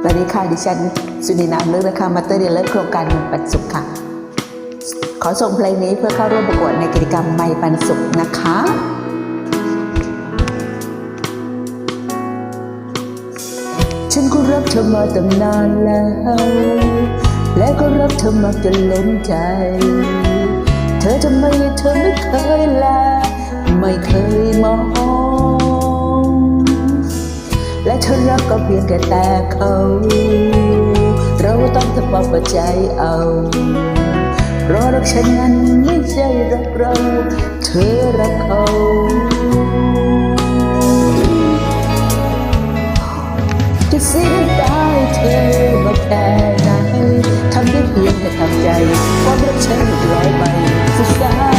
สวัสดีค่ะ ดิฉันสุนินามเลิกนะคะมาเตอร์เดียเลิศโครงการเงินปันสุขค่ะ ขอส่งเพลงนี้เพื่อเข้าร่วมประกวดในกิจกรรมไม่ปันสุขนะคะฉันก็รักเธอมาตั้งนานแล้ว และก็รักเธอมาจนล้นใจ เธอทำไมเธอไม่เคยแล ไม่เคยมอง และเธอรักก็เพียงแค่แต่เขา เราต้องทำความเข้าใจเอาเพราะรักฉันนั้นไม่ใช่รักเรา เธอรักเขาจะเสียดายเธอมาแค่ไหนทำได้เพียงแค่ทำใจความรักฉันหมดร้อยไปสุดสาย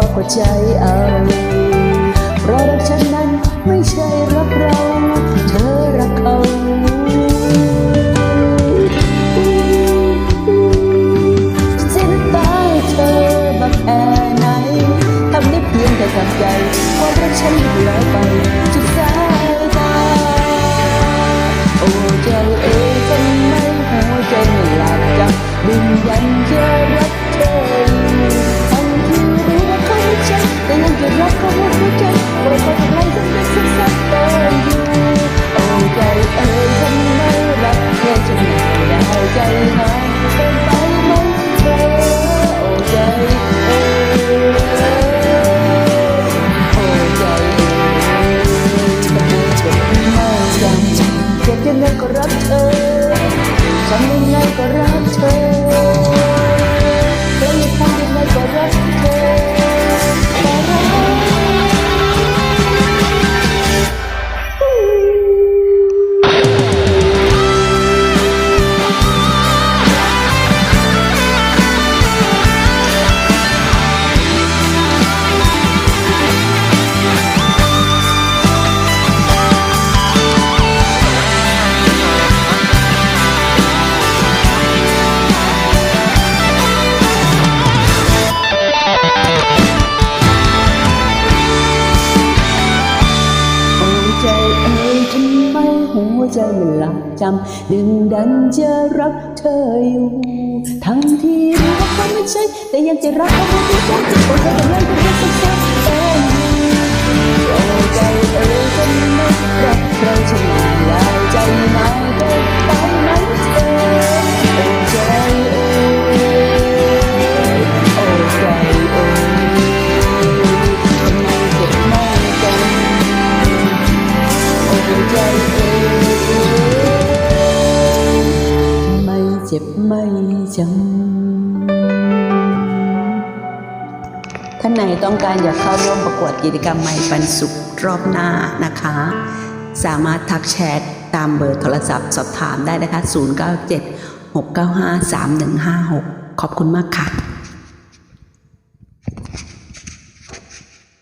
ความเข้าใจเอา เพราะรักฉันนั้นไม่ใช่รักเรา ยังไงก็รักเธอทำยังไงก็รักเธอเธอ ใจมันหลับจำดึงดันจะรักเธออยู่ ทั้งที่รู้ว่าเขาไม่ใช่ แต่ยังจะรักเขาไม่ได้ใจโอ้ใจกันเลยก็รักสัก เจ็บไม่จำท่านไหนต้องการอยากเข้าร่วมประกวดกิจกรรมใหม่ปันสุขรอบหน้านะคะ สามารถทักแชทตามเบอร์โทรศัพท์สอบถามได้นะคะ 097 695 3156 ขอบคุณมากค่ะ